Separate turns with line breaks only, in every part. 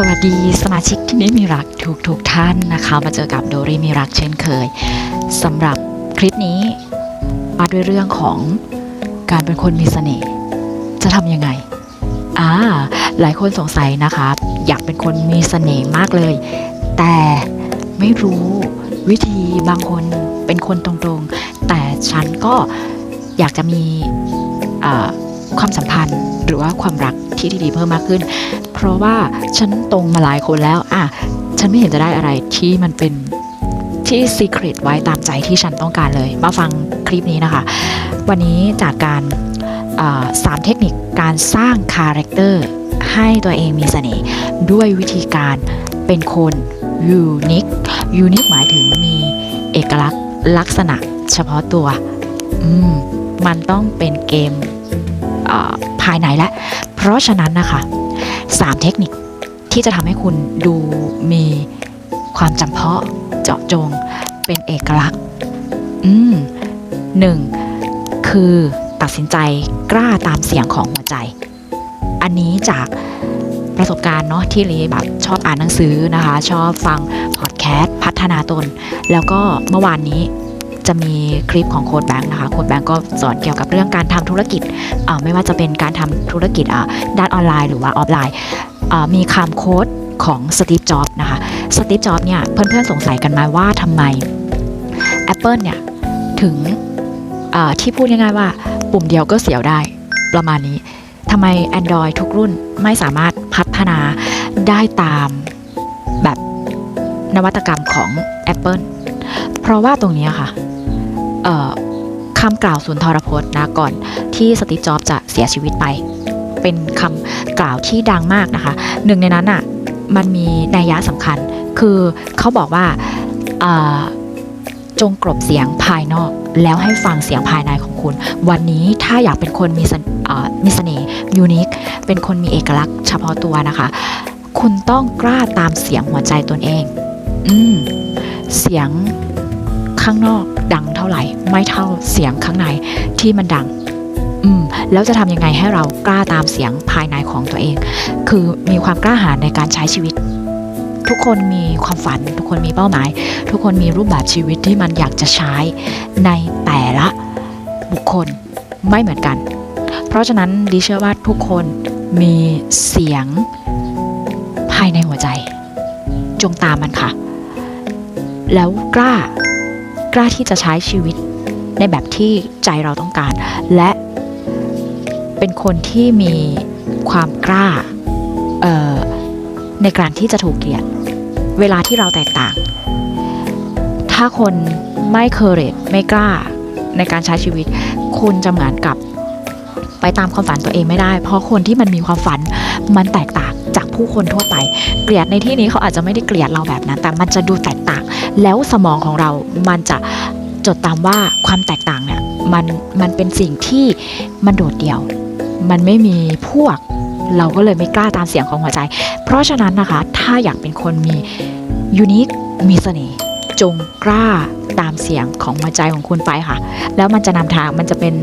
สวัสดีสมาชิกที่นี่มีรักทุกทุกท่านนะคะ มาเจอกับโดรีมีรักเช่นเคยสำหรับคลิปนี้มาด้วยเรื่องของการเป็นคนมีเสน่ห์จะทำยังไงอ่าหลายคนสงสัยนะคะ อยากเป็นคนมีเสน่ห์มากเลย แต่ไม่รู้วิธีบางคนเป็นคนตรงๆ แต่ฉันก็อยากจะมีความสัมพันธ์หรือว่าความรักที่ดีๆเพิ่มมากขึ้น เพราะว่าฉันตรงมาหลายคนแล้ว อะ ฉันไม่เห็นจะได้อะไรที่มันเป็นที่ซีเครตไว้ตามใจที่ฉันต้องการเลย มาฟังคลิปนี้นะคะ วันนี้จากการสามเทคนิคการสร้างคาแรคเตอร์ให้ตัวเองมีเสน่ห์ด้วยวิธีการเป็นคนยูนิคยูนิคหมายถึงมีเอกลักษณ์ลักษณะเฉพาะตัวมมันต้องเป็นเกมภายในและ เพราะฉะนั้นนะคะ สามเทคนิคที่จะทำให้คุณดูมีความจำเพาะเจาะจงเป็นเอกลักษณ์ อืมหนึ่งคือตัดสินใจกล้าตามเสียงของหัวใจ อันนี้จากประสบการณ์เนาะที่ลีแบบชอบอ่านหนังสือนะคะ ชอบฟังพอดแคสต์พัฒนาตน แล้วก็เมื่อวานนี้ จะมีคลิปของโค้ดแบงค์นะคะโค้ดแบงค์ก็สอนเกี่ยวกับเรื่องการทำธุรกิจไม่ว่าจะเป็นการทำธุรกิจด้านออนไลน์หรือว่าออฟไลน์มีคำโค้ดของสตีฟจ็อบนะคะสตีฟจ็อบเนี่ยเพื่อนๆสงสัยกันมาว่าทำไม Apple เนี่ยถึงที่พูดง่ายๆว่าปุ่มเดียวก็เสียวได้ประมาณนี้ทำไม Android ทุกรุ่นไม่สามารถพัฒนาได้ตามแบบนวัตกรรมของ Apple เพราะว่าตรงนี้ค่ะ คำกล่าวสุนทรพจน์นะก่อนที่สตีฟจ็อบจะเสียชีวิตไป เป็นคำกล่าวที่ดังมากนะคะ หนึ่งในนั้นอะมันมีนัยยะสำคัญ คือเขาบอกว่าจงกลบเสียงภายนอก แล้วให้ฟังเสียงภายในของคุณ วันนี้ถ้าอยากเป็นคนมีเสนอ่ามีเสน่ห์ยูนิค เป็นคนมีเอกลักษณ์เฉพาะตัวนะคะ คุณต้องกล้าตามเสียงหัวใจตนเอง อืม เสียงข้างนอก ดังเท่าไหร่ ไม่เท่าเสียงข้างในที่มันดัง อืมแล้วจะทำยังไงให้เรากล้าตามเสียงภายในของตัวเอง คือมีความกล้าหาญในการใช้ชีวิต ทุกคนมีความฝัน ทุกคนมีเป้าหมาย ทุกคนมีรูปแบบชีวิตที่มันอยากจะใช้ในแต่ละบุคคลไม่เหมือนกัน เพราะฉะนั้นดิเชื่อว่าทุกคนมีเสียงภายในหัวใจ จงตามมันค่ะ แล้วกล้า กล้าที่จะใช้ชีวิตในแบบที่ใจเราต้องการ และเป็นคนที่มีความกล้าในการที่จะถูกเกลียด เวลาที่เราแตกต่าง ถ้าคนไม่เคอเรตไม่กล้าในการใช้ชีวิต คุณจะเหมือนกับไปตามความฝันตัวเองไม่ได้ เพราะคนที่มันมีความฝันมันแตกต่างจากผู้คนทั่วไป เกลียดในที่นี้เขาอาจจะไม่ได้เกลียดเราแบบนั้น แต่มันจะดูแตกต่าง แล้วสมองของเรามันจะจดตามว่าความแตกต่างเนี่ยมันมันเป็นสิ่งที่มันโดดเดี่ยว มันไม่มีพวก เราก็เลยไม่กล้าตามเสียงของหัวใจ เพราะฉะนั้นนะคะ ถ้าอยากเป็นคนมียูนิคมีเสน่ห์จงกล้าตามเสียงของหัวใจของคุณไปค่ะ แล้วมันจะนำทางมันจะเป็น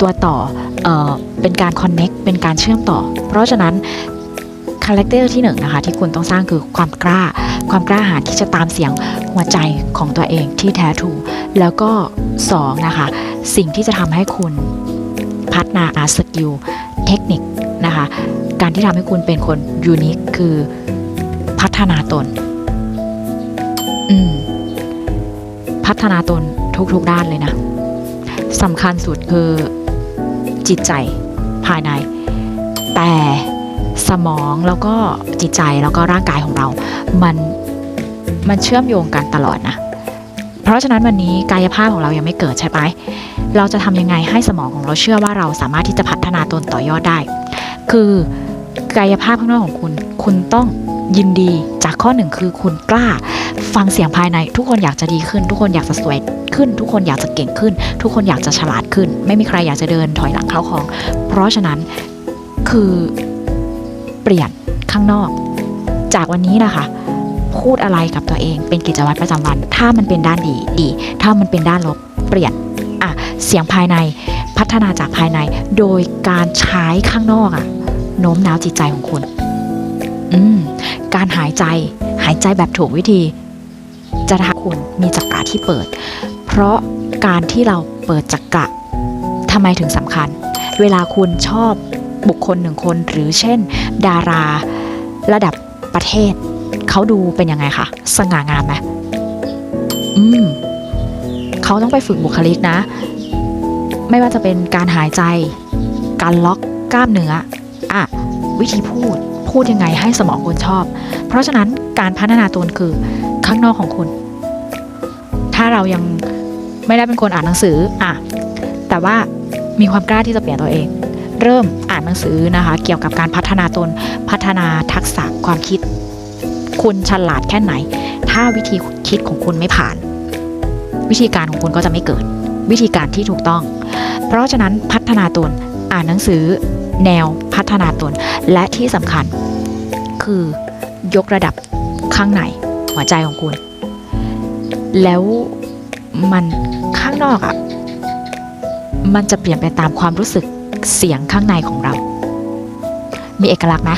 ตัวต่อเอ่อเป็นการคอนเน็กเป็นการเชื่อมต่อ เพราะฉะนั้นคาแรคเตอร์ที่หนึ่งนะคะที่คุณต้องสร้างคือความกล้า ความกล้าหาญที่จะตามเสียงหัวใจของตัวเองที่แท้ทรูแล้วก็สองนะคะ สิ่งที่จะทำให้คุณพัฒนาอาร์ตสกิลเทคนิคนะคะ การที่ทำให้คุณเป็นคนยูนิคคือพัฒนาตน อืม พัฒนาตนทุกๆด้านเลยนะสำคัญสุดคือจิตใจภายใน แต่สมองแล้วก็จิตใจแล้วก็ร่างกายของเรา มัน มันเชื่อมโยงกันตลอดนะ เพราะฉะนั้นวันนี้กายภาพของเรายังไม่เกิดใช่ไหมเราจะทำยังไงให้สมองของเราเชื่อว่าเราสามารถที่จะพัฒนาตนต่อยอดได้ คือกายภาพข้างนอกของคุณ คุณต้องยินดีจากข้อหนึ่งคือคุณกล้า ฟังเสียงภายใน ทุกคนอยากจะดีขึ้น ทุกคนอยากจะสวยขึ้น ทุกคนอยากจะเก่งขึ้น ทุกคนอยากจะฉลาดขึ้น ไม่มีใครอยากจะเดินถอยหลังเข้าของ เพราะฉะนั้นคือเปลี่ยนข้างนอก จากวันนี้นะคะ พูดอะไรกับตัวเอง เป็นกิจวัตรประจำวัน ถ้ามันเป็นด้านดีดี ถ้ามันเป็นด้านลบเปลี่ยนอะเสียงภายในพัฒนาจากภายใน โดยการใช้ข้างนอกอะโน้มน้าวจิตใจของคุณ อืมการหายใจหายใจแบบถูกวิธี จะทำให้คุณมีจักระที่เปิด เพราะการที่เราเปิดจักระทำไมถึงสำคัญ เวลาคุณชอบบุคคลหนึ่งคนหรือเช่น ดาราระดับประเทศ เขาดูเป็นยังไงคะสง่างามไหมอืมเขาต้องไปฝึกบุคลิกนะ ไม่ว่าจะเป็นการหายใจ การล็อกกล้ามเนื้ออะวิธีพูดพูดยังไงให้สมองคุณชอบ เพราะฉะนั้นการพัฒนาตนคือข้างนอกของคุณ ถ้าเรายังไม่ได้เป็นคนอ่านหนังสืออะแต่ว่ามีความกล้าที่จะเปลี่ยนตัวเอง เริ่มอ่านหนังสือนะคะ เกี่ยวกับการพัฒนาตนพัฒนาทักษะความคิด คุณฉลาดแค่ไหน ถ้าวิธีคิดของคุณไม่ผ่าน วิธีการของคุณก็จะไม่เกิด วิธีการที่ถูกต้อง เพราะฉะนั้นพัฒนาตนอ่านหนังสือ แนวพัฒนาตน และที่สำคัญ คือยกระดับข้างในหัวใจของคุณ แล้วมันข้างนอกอะ่ะมันจะเปลี่ยนไปตามความรู้สึกเสียงข้างในของเรา มีเอกลักษณ์ไหม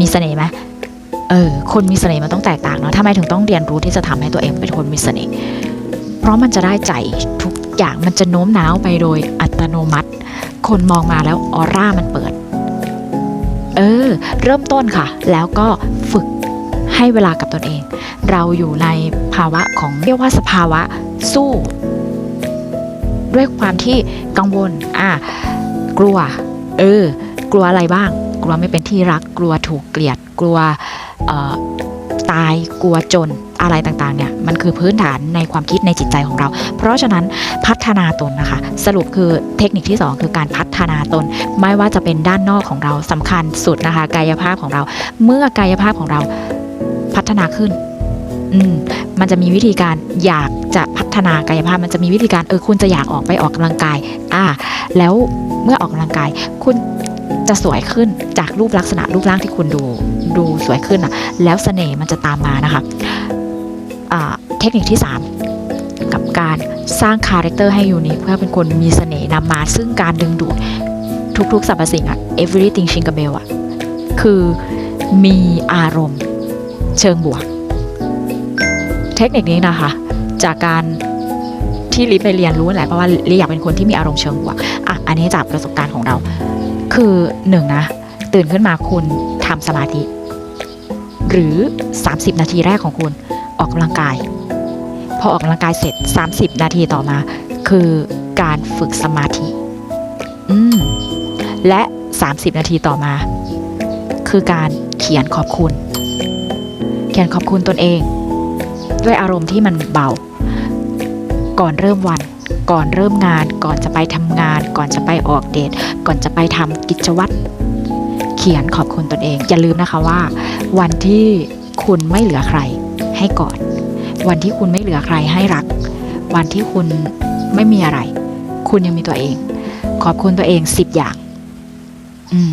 มีเสน่ห์ไหม เออคนมีเสน่ห์มันต้องแตกต่างเนาะทำไมถึงต้องเรียนรู้ที่จะทำให้ตัวเองเป็นคนมีเสน่ห์เพราะมันจะได้ใจทุกอย่างมันจะโน้มน้าวไปโดยอัตโนมัติ คนมองมาแล้วออร่ามันเปิด เออ เริ่มต้นค่ะ แล้วก็ฝึกให้เวลากับตนเอง เราอยู่ในภาวะของเรียกว่าสภาวะสู้ ด้วยความที่กังวล อะกลัว เออ กลัวอะไรบ้าง กลัวไม่เป็นที่รัก กลัวถูกเกลียด กลัว ตายกลัวจนอะไรต่างๆเนี่ยมันคือพื้นฐานในความคิดในจิตใจของเรา เพราะฉะนั้นพัฒนาตนนะคะ สรุปคือเทคนิคที่ 2 คือการพัฒนาตน ไม่ว่าจะเป็นด้านนอกของเราสำคัญสุดนะคะ กายภาพของเรา เมื่อกายภาพของเราพัฒนาขึ้นอืมมันจะมีวิธีการอยากจะพัฒนากายภาพ มันจะมีวิธีการเออคุณจะอยากออกไปออกกำลังกาย อ่า แล้วเมื่อออกกำลังกาย คุณ จะสวยขึ้นจากรูปลักษณะรูปร่างที่คุณดูดูสวยขึ้นอะ แล้วเสน่ห์มันจะตามมานะคะเทคนิคที่ 3 กับการสร้างคาแรคเตอร์ให้ยูนิคเพื่อเป็นคนมีเสน่ห์นำมา ซึ่งการดึงดูดทุกๆสรรพสิ่งอะ everything ชิงก b เบลอะ คือมีอารมณ์เชิงบวก เทคนิคนี้นะคะ จากการที่ลิไปเรียนรู้แหละเพราะว่าลิอยากเป็นคนที่มีอารมณ์เชิงบวกอะอันนี้จากประสบการณ์ของเรา คือหนึ่งนะตื่นขึ้นมาคุณทำสมาธิ หรือ 30 นาทีแรกของคุณออกกำลังกาย พอออกกำลังกายเสร็จ 30 นาทีต่อมา คือการฝึกสมาธิ อืมและ 30 นาทีต่อมา คือการเขียนขอบคุณ เขียนขอบคุณตนเอง ด้วยอารมณ์ที่มันเบา ก่อนเริ่มวัน ก่อนเริ่มงาน ก่อนจะไปทำงาน ก่อนจะไปออกเดทก่อนจะไปทำกิจวัตรเขียนขอบคุณตนเอง อย่าลืมนะคะว่า วันที่คุณไม่เหลือใครให้กอดวันที่คุณไม่เหลือใครให้รัก วันที่คุณไม่มีอะไร คุณยังมีตัวเอง ขอบคุณตัวเองสิบอย่าง อืม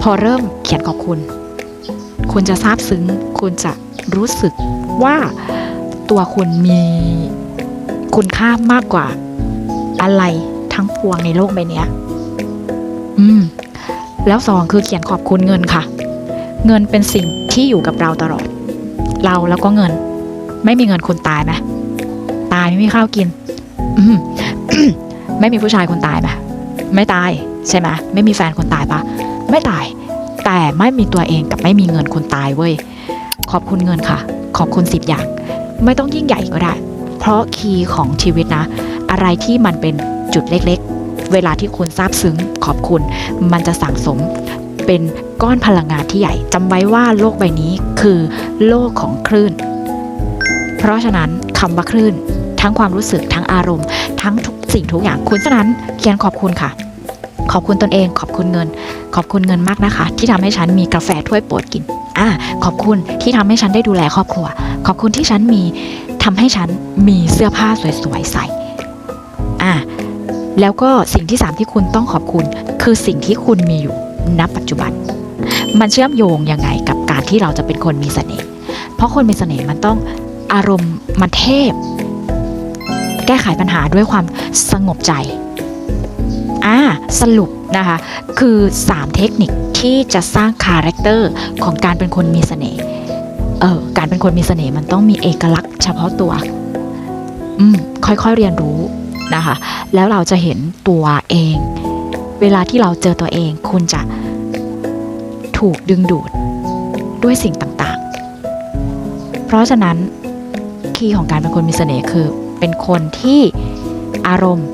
พอเริ่มเขียนขอบคุณ คุณจะซาบซึ้ง คุณจะรู้สึกว่าตัวคุณมีคุณค่ามากกว่า อะไรทั้งปวงในโลกใบเนี้ยอืม แล้วสองคือเขียนขอบคุณเงินค่ะ เงินเป็นสิ่งที่อยู่กับเราตลอด เราแล้วก็เงิน ไม่มีเงินคนตายไหมตายไม่มีข้าวกิน อืมไม่มีผู้ชายคนตายไหมไม่ตายใช่ไหมไม่มีแฟนคนตายปะไม่ตาย แต่ไม่มีตัวเองกับไม่มีเงินคนตายเว้ย ขอบคุณเงินค่ะ ขอบคุณสิบอย่าง ไม่ต้องยิ่งใหญ่ก็ได้ เพราะคีย์ของชีวิตนะ อะไรที่มันเป็นจุดเล็กๆ เวลาที่คุณซาบซึ้งขอบคุณ มันจะสั่งสมเป็นก้อนพลังงานที่ใหญ่จำไว้ว่าโลกใบนี้คือโลกของคลื่น เพราะฉะนั้นคำว่าคลื่น ทั้งความรู้สึกทั้งอารมณ์ ทั้งทุกสิ่งทุกอย่างคุณฉะนั้นเขียนขอบคุณค่ะ ขอบคุณตนเอง ขอบคุณเงิน ขอบคุณเงินมากนะคะ ที่ทำให้ฉันมีกาแฟถ้วยโปรดกินอ่าขอบคุณที่ทำให้ฉันได้ดูแลครอบครัว ขอบคุณที่ฉันมีทำให้ฉันมีเสื้อผ้าสวยๆใส่ อ่าแล้วก็สิ่งที่สามที่คุณต้องขอบคุณ คือสิ่งที่คุณมีอยู่ณปัจจุบัน มันเชื่อมโยงยังไงกับการที่เราจะเป็นคนมีเสน่ห์เพราะคนมีเสน่ห์มันต้องอารมณ์มันเทพ แก้ไขปัญหาด้วยความสงบใจอ่าสรุปนะคะ คือ 3 เทคนิคที่จะสร้างคาแรคเตอร์ของการเป็นคนมีเสน่ห์เออการเป็นคนมีเสน่ห์มันต้องมีเอกลักษณ์เฉพาะตัว อืม ค่อยๆเรียนรู้ นะคะ แล้วเราจะเห็นตัวเอง เวลาที่เราเจอตัวเอง คุณจะถูกดึงดูดด้วยสิ่งต่างๆ เพราะฉะนั้นคีย์ของการเป็นคนมีเสน่ห์คือ เป็นคนที่อารมณ์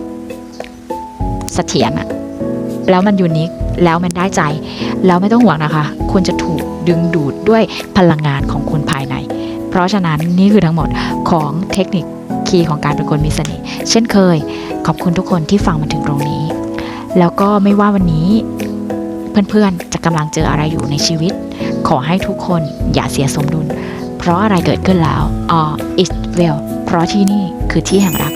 เสถียรอะแล้วมันยูนิคแล้วมันได้ใจ แล้วไม่ต้องห่วงนะคะ คุณจะถูกดึงดูดด้วยพลังงานของคุณภายใน เพราะฉะนั้นนี่คือทั้งหมดของเทคนิค คีย์ของการเป็นคนมีเสน่ห์เช่นเคย ขอบคุณทุกคนที่ฟังมาถึงตรงนี้ แล้วก็ไม่ว่าวันนี้เพื่อนๆจะกำลังเจออะไรอยู่ในชีวิต ขอให้ทุกคนอย่าเสียสมดุล เพราะอะไรเกิดขึ้นแล้วอ๋อ it will เพราะที่นี่คือที่แห่งรัก